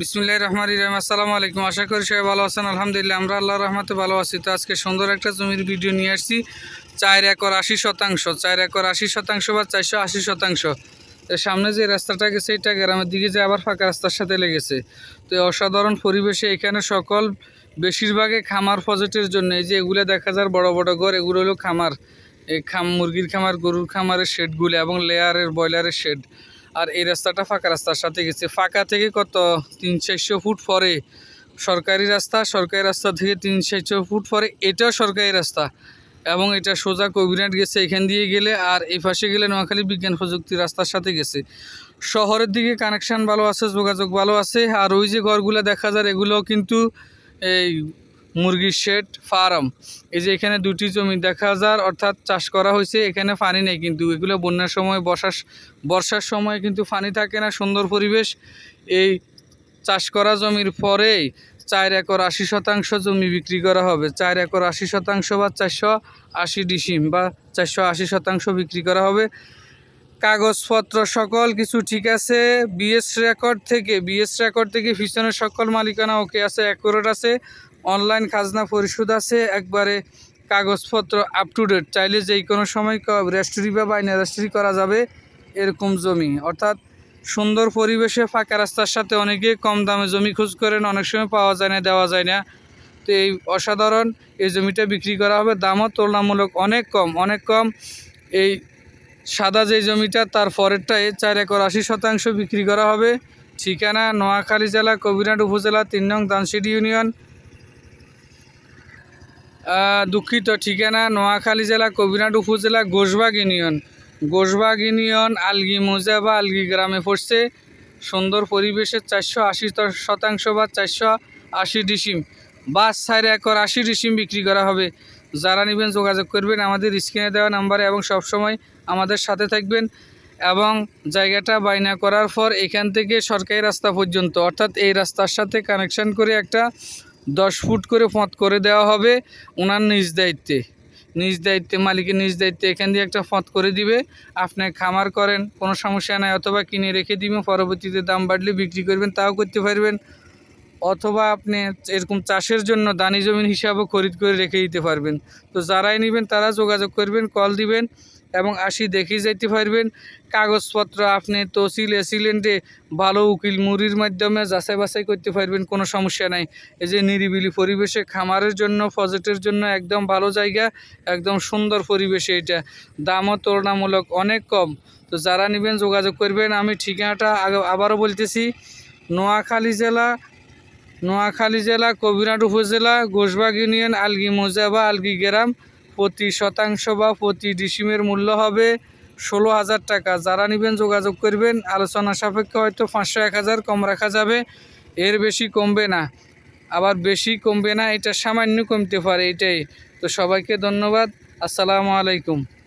বিসমুল্লাহ রহমান ইরাম আসসালামু আলাইকুম। আশা করি সবাই ভালো আছেন। আলহামদুলিল্লাহ, আমরা আল্লাহ রহমতে ভালো আছি। তো আজকে সুন্দর একটা জমির ভিডিও নিয়ে আসছি। চার একর আশি শতাংশ। চার একর আশি শতাংশ বা চারশো আশি শতাংশ। সামনে যে রাস্তাটা গেছে, এটা গ্রামের দিকে যে আবার ফাঁকা রাস্তার সাথে লেগেছে। তো এই অসাধারণ পরিবেশে এখানে সকল বেশিরভাগই খামার প্রজেক্টের জন্য এই যে এগুলো দেখা যায়, বড় বড় ঘর, এগুলো হলো খামার। এই খাম, মুরগির খামার, গরুর খামারের শেডগুলো এবং লেয়ারের ব্রয়লারের শেড আর এই রাস্তাটা ফাঁকা রাস্তার সাথে গেছে। ফাঁকা থেকে কত? তিন চারশো ফুট পরে। সরকারি রাস্তা সরকারি রাস্তা থেকে তিন চারশো ফুট পরে। এটাও সরকারি রাস্তা এবং এটা সোজা কবিরাট গেছে এখান দিয়ে গেলে আর এই পাশে গেলে নোয়াখালী বিজ্ঞান প্রযুক্তি রাস্তার সাথে গেছে। শহরের দিকে কানেকশন ভালো আছে, যোগাযোগ ভালো আছে। আর ওই যে ঘরগুলো দেখা যায় এগুলো কিন্তু এই মুরগির শেড ফার্ম। এই যে এখানে দুটি জমি দেখা যায় অর্থাৎ চাষ করা হয়েছে, এখানে পানি নেই কিন্তু। এগুলো বন্যার সময়, বর্ষার বর্ষার সময় কিন্তু পানি থাকে না, সুন্দর পরিবেশ। এই চাষ করা জমির পরেই চার একর আশি শতাংশ জমি বিক্রি করা হবে। চার একর আশি শতাংশ বা চারশো আশি ডিসিম বা চারশো আশি শতাংশ বিক্রি করা হবে। কাগজপত্র সকল কিছু ঠিক আছে। বিএস রেকর্ড থেকে, বিএস রেকর্ড থেকে পিছনের সকল মালিকানা ওকে আছে অ্যাকুরেট আছে। অনলাইন খাজনা পরিশোধ আছে, একবারে কাগজপত্র আপ টু ডেট চাইলে যেই কোনো সময় রেজিস্ট্রি বা বাইনা রেজিস্ট্রি করা যাবে এরকম জমি। অর্থাৎ সুন্দর পরিবেশে ফাঁকা রাস্তার সাথে অনেকে কম দামে জমি খোঁজ করেন, অনেক সময় পাওয়া যায় না, দেওয়া যায় না। তো এই অসাধারণ এই জমিটা বিক্রি করা হবে। দামও তুলনামূলক অনেক কম অনেক কম। এই সাদা যে জমিটা, তার পরেরটায় চার একর আশি শতাংশ বিক্রি করা হবে। ঠিকানা নোয়াখালী জেলা কবিরাট উপজেলা, তিন নং দানসিটি ইউনিয়ন। দুঃখিত, ঠিকানা নোয়াখালী জেলা কবিরাট উপজেলা, গোসবাগ ইউনিয়ন। গোসবাগ ইউনিয়ন, আলগি মোজা বা আলগি গ্রামে পড়ছে। সুন্দর পরিবেশে চারশো আশি শতাংশ বা চারশো আশি ডিসিম। বা চার একর আশি ডিসিম বিক্রি করা হবে। যারা নেবেন যোগাযোগ করবেন আমাদের স্ক্রিনে দেওয়া নাম্বারে এবং সবসময় আমাদের সাথে থাকবেন এবং জায়গাটা বাইনা করার পর এখান থেকে সরকারি রাস্তা পর্যন্ত, অর্থাৎ এই রাস্তার সাথে কানেকশন করে একটা দশ ফুট করে পথ করে দেওয়া হবে ওনার নিজ দায়িত্বে। নিজ দায়িত্বে, মালিকের নিজ দায়িত্বে এখান দিয়ে একটা পথ করে দিবে। আপনি খামার করেন, কোনো সমস্যা নাই, অথবা কিনে রেখে দিবেন পরবর্তীতে দাম বাড়লে বিক্রি করবেন, তাও করতে পারবেন। অথবা আপনি এরকম চাষের জন্য দানি জমিন হিসাবেও খরিদ করে রেখে দিতে পারবেন। তো যারাই নেবেন তারা যোগাযোগ করবেন, কল দিবেন। এবং আসি দেখে যাইতে পারবেন। কাগজপত্র আপনি তহসিল এসিলেন্টে ভালো উকিল মুড়ির মাধ্যমে যাচাই বাছাই করতে পারবেন, কোনো সমস্যা নাই। এই যে নিরিবিলি পরিবেশে, খামারের জন্য প্রজেক্টের জন্য একদম ভালো জায়গা, একদম সুন্দর পরিবেশে এটা। দামও তুলনামূলক অনেক কম। তো যারা নেবেন, যোগাযোগ করবেন। আমি ঠিকানাটা আবারও বলতেছি, নোয়াখালী জেলা নোয়াখালী জেলা কবিরাট উপজেলা, ঘোষবাগ ইউনিয়ন, আলগি মোজাবা, আলগি গ্রাম। প্রতি শতাংশ বা প্রতি ডিসিমের মূল্য হবে ষোলো হাজার টাকা। যারা নেবেন যোগাযোগ করবেন। আলোচনা সাপেক্ষে হয়তো পাঁচশো, এক হাজার কম রাখা যাবে। এর বেশি কমবে না। আবার বেশি কমবে না, এটা সামান্য কমতে পারে এটাই। তো সবাইকে ধন্যবাদ। আসসালামু আলাইকুম।